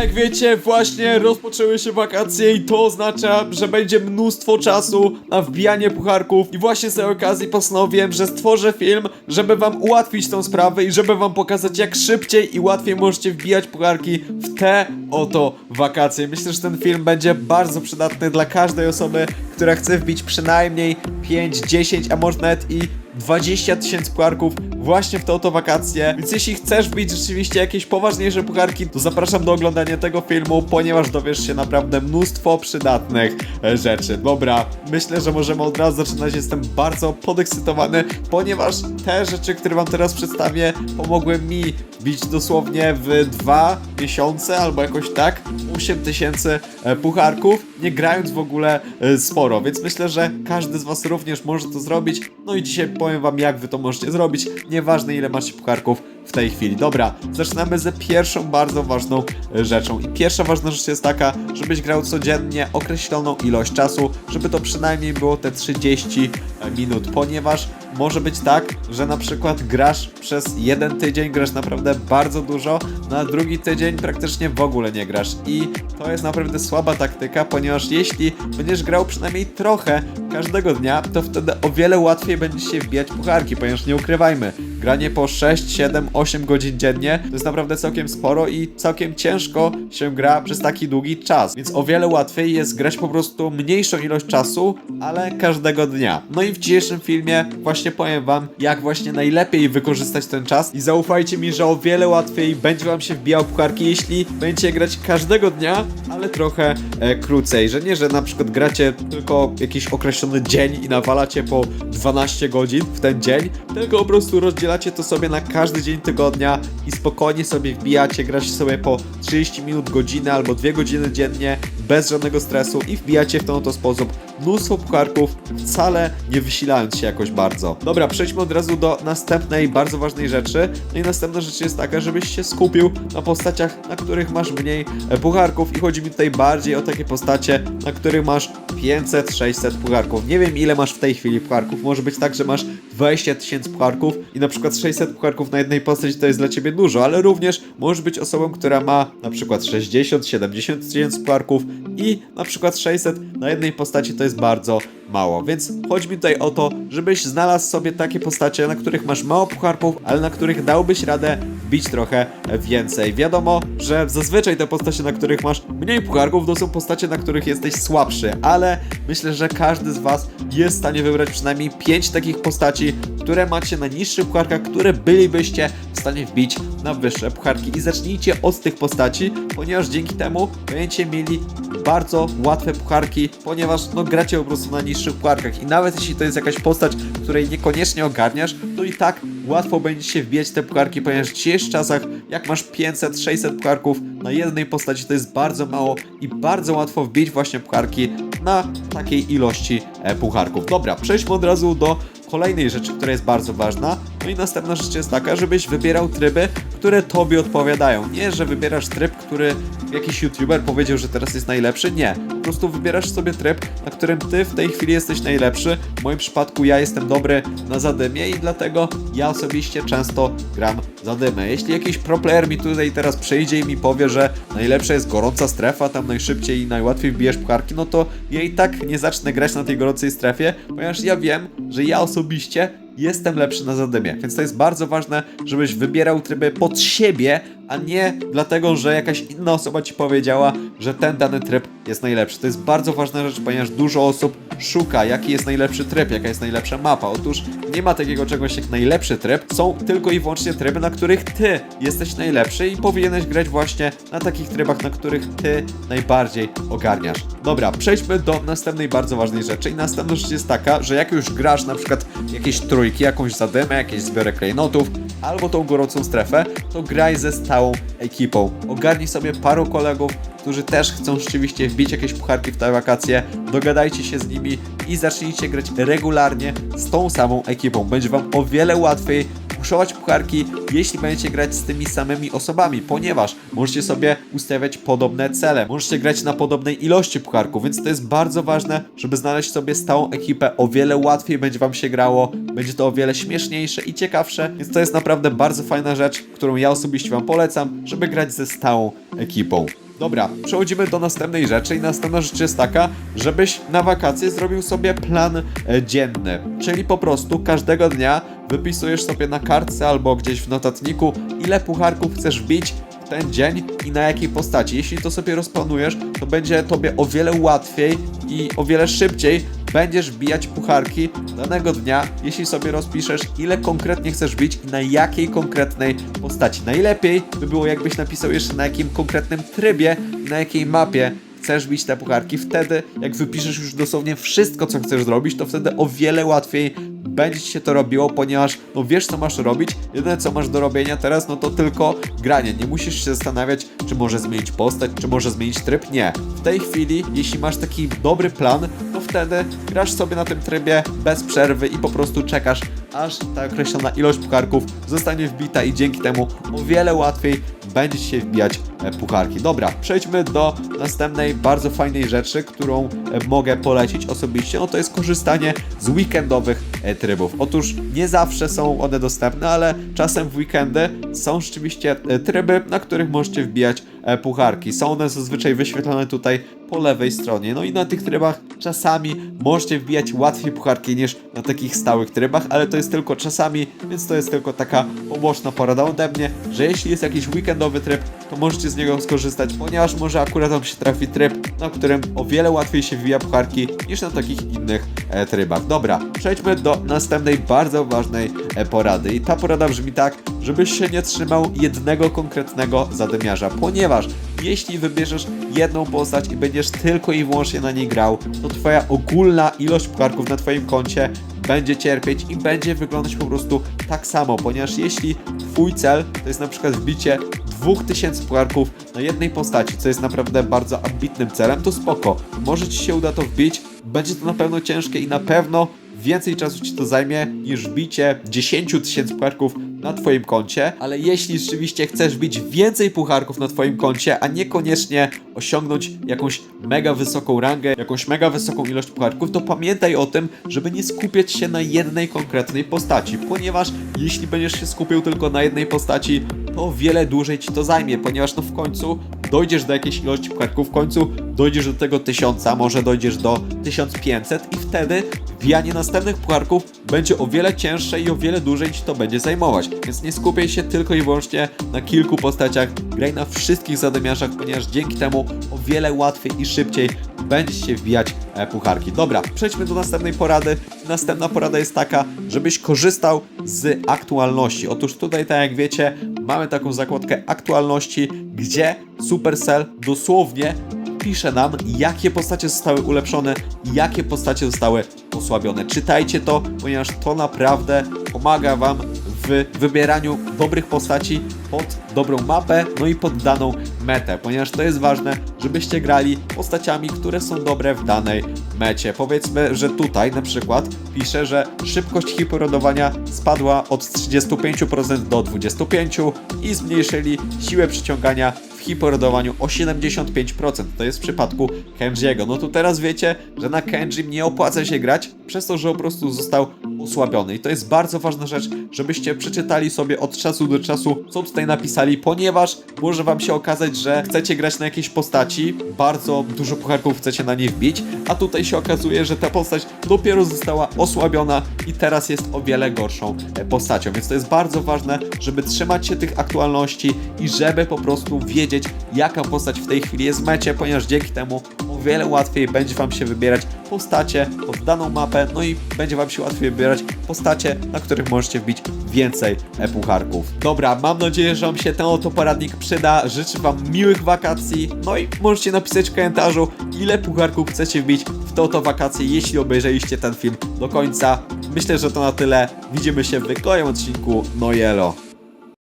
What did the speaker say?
jak wiecie, właśnie rozpoczęły się wakacje i to oznacza, że będzie mnóstwo czasu na wbijanie pucharków i właśnie z tej okazji postanowiłem, że stworzę film, żeby wam ułatwić tą sprawę i żeby wam pokazać jak szybciej i łatwiej możecie wbijać pucharki w te oto wakacje. Myślę, że ten film będzie bardzo przydatny dla każdej osoby, która chce wbić przynajmniej 5, 10, a może nawet i 20 tysięcy pucharków właśnie w te oto wakacje. Więc jeśli chcesz wbić rzeczywiście jakieś poważniejsze pucharki, to zapraszam do oglądania tego filmu, ponieważ dowiesz się naprawdę mnóstwo przydatnych e, rzeczy. Dobra, myślę, że możemy od razu zaczynać. Jestem bardzo podekscytowany, ponieważ te rzeczy, które wam teraz przedstawię, pomogły mi wbić dosłownie w dwa miesiące albo jakoś tak 8 tysięcy e, pucharków, nie grając w ogóle e, sporo, więc myślę, że każdy z was również może to zrobić. No i dzisiaj powiem wam, jak wy to możecie zrobić, nieważne ile macie pucharków w tej chwili. Dobra, zaczynamy ze pierwszą bardzo ważną e, rzeczą. I pierwsza ważna rzecz jest taka, żebyś grał codziennie określoną ilość czasu, żeby to przynajmniej było te 30 minut, ponieważ może być tak, że na przykład grasz przez jeden tydzień, grasz naprawdę bardzo dużo, na drugi tydzień praktycznie w ogóle nie grasz. I to jest naprawdę słaba taktyka, ponieważ jeśli będziesz grał przynajmniej trochę każdego dnia, to wtedy o wiele łatwiej będzie się wbijać pucharki, ponieważ nie ukrywajmy, granie po 6, 7, 8 godzin dziennie to jest naprawdę całkiem sporo i całkiem ciężko się gra przez taki długi czas. Więc o wiele łatwiej jest grać po prostu mniejszą ilość czasu, ale każdego dnia. No i w dzisiejszym filmie właśnie powiem wam, jak właśnie najlepiej wykorzystać ten czas i zaufajcie mi, że o wiele łatwiej będzie wam się wbijał pucharki, jeśli będziecie grać każdego dnia, ale trochę e, krócej, że nie, że na przykład gracie tylko jakiś określony dzień i nawalacie po 12 godzin w ten dzień, tylko po prostu rozdzielacie to sobie na każdy dzień tygodnia i spokojnie sobie wbijacie, gracie sobie po 30 minut, godzinę albo 2 godziny dziennie bez żadnego stresu i wbijacie w ten oto sposób mnóstwo pucharków, wcale nie wysilając się jakoś bardzo. Dobra, przejdźmy od razu do następnej bardzo ważnej rzeczy. No i następna rzecz jest taka, żebyś się skupił na postaciach, na których masz mniej e, pucharków i chodzi mi tutaj bardziej o takie postacie, na których masz 500-600 pucharków. Nie wiem ile masz w tej chwili pucharków, może być tak, że masz 20 tysięcy pucharków i na przykład 600 pucharków na jednej postaci to jest dla ciebie dużo, ale również możesz być osobą, która ma na przykład 60-70 tysięcy pucharków i na przykład 600 na jednej postaci to jest bardzo mało, więc chodzi mi tutaj o to, żebyś znalazł sobie takie postacie, na których masz mało pucharków, ale na których dałbyś radę wbić trochę więcej. Wiadomo, że zazwyczaj te postacie, na których masz mniej pucharków, to są postacie, na których jesteś słabszy, ale myślę, że każdy z was jest w stanie wybrać przynajmniej 5 takich postaci, które macie na niższych pucharkach, które bylibyście w stanie wbić na wyższe pucharki. I zacznijcie od tych postaci, ponieważ dzięki temu będziecie mieli bardzo łatwe pucharki, ponieważ no gracie po prostu na niższych pucharkach. I nawet jeśli to jest jakaś postać, której niekoniecznie ogarniasz, to i tak łatwo będzie się wbijać te pucharki, ponieważ w dzisiejszych czasach, jak masz 500-600 pucharków na jednej postaci, to jest bardzo mało i bardzo łatwo wbić właśnie pucharki na takiej ilości e, pucharków. Dobra, przejdźmy od razu do kolejnej rzeczy, która jest bardzo ważna. No i następna rzecz jest taka, żebyś wybierał tryby, które tobie odpowiadają. Nie, że wybierasz tryb, który jakiś youtuber powiedział, że teraz jest najlepszy. Nie. Po prostu wybierasz sobie tryb, na którym ty w tej chwili jesteś najlepszy. W moim przypadku ja jestem dobry na zadymie i dlatego ja osobiście często gram zadymę. Jeśli jakiś pro player mi tutaj teraz przyjdzie i mi powie, że najlepsza jest gorąca strefa, tam najszybciej i najłatwiej wbijesz pucharki, no to ja i tak nie zacznę grać na tej gorącej strefie, ponieważ ja wiem, że ja osobiście jestem lepszy na zadymie. Więc to jest bardzo ważne, żebyś wybierał tryby pod siebie, a nie dlatego, że jakaś inna osoba ci powiedziała, że ten dany tryb jest najlepszy. To jest bardzo ważna rzecz, ponieważ dużo osób szuka, jaki jest najlepszy tryb, jaka jest najlepsza mapa. Otóż nie ma takiego czegoś jak najlepszy tryb, są tylko i wyłącznie tryby, na których ty jesteś najlepszy i powinieneś grać właśnie na takich trybach, na których ty najbardziej ogarniasz. Dobra, przejdźmy do następnej bardzo ważnej rzeczy i następna rzecz jest taka, że jak już grasz na przykład jakieś trójki, jakąś zadymę, jakieś zbiorę klejnotów, albo tą gorącą strefę, to graj ze stałą ekipą. Ogarnij sobie paru kolegów, którzy też chcą rzeczywiście wbić jakieś pucharki w te wakacje, dogadajcie się z nimi i zacznijcie grać regularnie z tą samą ekipą. Będzie wam o wiele łatwiej puszować pucharki, jeśli będziecie grać z tymi samymi osobami, ponieważ możecie sobie ustawiać podobne cele, możecie grać na podobnej ilości pucharków, więc to jest bardzo ważne, żeby znaleźć sobie stałą ekipę. O wiele łatwiej będzie wam się grało, będzie to o wiele śmieszniejsze i ciekawsze, więc to jest naprawdę bardzo fajna rzecz, którą ja osobiście wam polecam, żeby grać ze stałą ekipą. Dobra, przechodzimy do następnej rzeczy i następna rzecz jest taka, żebyś na wakacje zrobił sobie plan e, dzienny, czyli po prostu każdego dnia wypisujesz sobie na kartce albo gdzieś w notatniku, ile pucharków chcesz wbić w ten dzień i na jakiej postaci. Jeśli to sobie rozplanujesz, to będzie tobie o wiele łatwiej i o wiele szybciej będziesz wbijać pucharki danego dnia, jeśli sobie rozpiszesz, ile konkretnie chcesz wbić i na jakiej konkretnej postaci. Najlepiej by było, jakbyś napisał jeszcze na jakim konkretnym trybie i na jakiej mapie chcesz bić te pucharki. Wtedy, jak wypiszesz już dosłownie wszystko, co chcesz zrobić, to wtedy o wiele łatwiej będzie ci się to robiło, ponieważ no wiesz, co masz robić. Jedyne, co masz do robienia teraz, no to tylko granie. Nie musisz się zastanawiać, czy może zmienić postać, czy może zmienić tryb. Nie. W tej chwili, jeśli masz taki dobry plan, to wtedy grasz sobie na tym trybie bez przerwy i po prostu czekasz, aż ta określona ilość pucharków zostanie wbita i dzięki temu o wiele łatwiej będzie się wbijać e, pucharki. Dobra, przejdźmy do następnej bardzo fajnej rzeczy, którą e, mogę polecić osobiście. No to jest korzystanie z weekendowych e, trybów. Otóż nie zawsze są one dostępne, ale czasem w weekendy są rzeczywiście tryby, na których możecie wbijać pucharki. Są one zazwyczaj wyświetlone tutaj po lewej stronie. No i na tych trybach czasami możecie wbijać łatwiej pucharki niż na takich stałych trybach, ale to jest tylko czasami, więc to jest tylko taka poboczna porada ode mnie, że jeśli jest jakiś weekendowy tryb, to możecie z niego skorzystać, ponieważ może akurat wam się trafi tryb, na którym o wiele łatwiej się wbija pucharki niż na takich innych e, trybach. Dobra, przejdźmy do następnej bardzo ważnej e, porady. I ta porada brzmi tak, żebyś się nie trzymał jednego konkretnego zadymiarza, ponieważ jeśli wybierzesz jedną postać i będziesz tylko i wyłącznie na niej grał, to twoja ogólna ilość pucharków na twoim koncie będzie cierpieć i będzie wyglądać po prostu tak samo, ponieważ jeśli twój cel to jest na przykład wbicie 2000 pucharków na jednej postaci, co jest naprawdę bardzo ambitnym celem, to spoko. Może ci się uda to wbić, będzie to na pewno ciężkie i na pewno więcej czasu ci to zajmie niż bicie 10 tysięcy pucharków na twoim koncie, ale jeśli rzeczywiście chcesz bić więcej pucharków na twoim koncie, a niekoniecznie osiągnąć jakąś mega wysoką rangę, jakąś mega wysoką ilość pucharków, to pamiętaj o tym, żeby nie skupiać się na jednej konkretnej postaci, ponieważ jeśli będziesz się skupił tylko na jednej postaci, to wiele dłużej ci to zajmie, ponieważ no w końcu dojdziesz do jakiejś ilości pucharków, w końcu dojdziesz do tego 1000, może dojdziesz do 1500 i wtedy wbijanie następnych pucharków będzie o wiele cięższe i o wiele dłużej ci to będzie zajmować. Więc nie skupiaj się tylko i wyłącznie na kilku postaciach, graj na wszystkich zadymiarzach, ponieważ dzięki temu o wiele łatwiej i szybciej będzie się wbijać e, pucharki. Dobra, przejdźmy do następnej porady. Następna porada jest taka, żebyś korzystał z aktualności. Otóż tutaj, tak jak wiecie, mamy taką zakładkę aktualności, gdzie Supercell dosłownie pisze nam, jakie postacie zostały ulepszone i jakie postacie zostały osłabione. Czytajcie to, ponieważ to naprawdę pomaga Wam w wybieraniu dobrych postaci pod dobrą mapę, no i pod daną metę, ponieważ to jest ważne, żebyście grali postaciami, które są dobre w danej mecie. Powiedzmy, że tutaj na przykład pisze, że szybkość hiperodowania spadła od 35% do 25% i zmniejszyli siłę przyciągania w hiperodowaniu o 75%. To jest w przypadku Kenji'ego. No to teraz wiecie, że na Kenji nie opłaca się grać, przez to, że po prostu został osłabiony. I to jest bardzo ważna rzecz, żebyście przeczytali sobie od czasu do czasu, co tutaj napisali, ponieważ może wam się okazać, że chcecie grać na jakiejś postaci, bardzo dużo pucharków chcecie na niej wbić, a tutaj się okazuje, że ta postać dopiero została osłabiona i teraz jest o wiele gorszą e, postacią. Więc to jest bardzo ważne, żeby trzymać się tych aktualności i żeby po prostu wiedzieć, jaka postać w tej chwili jest w mecie, ponieważ dzięki temu o wiele łatwiej będzie wam się wybierać postacie pod daną mapę, no i będzie wam się łatwiej wybierać postacie, na których możecie wbić więcej e, pucharków. Dobra, mam nadzieję, że wam się ten oto poradnik przyda. Życzę wam miłych wakacji, no i możecie napisać w komentarzu, ile pucharków chcecie wbić w te oto wakacje, jeśli obejrzeliście ten film do końca. Myślę, że to na tyle. Widzimy się w kolejnym odcinku. No jelo.